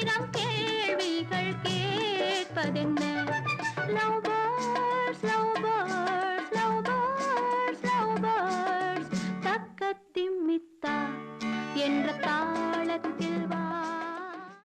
ஆயிரம் கேள்விகள் கேட்பதென்ன? Love birds love birds love birds love birds தக்க திம்மித்தா என்ற தா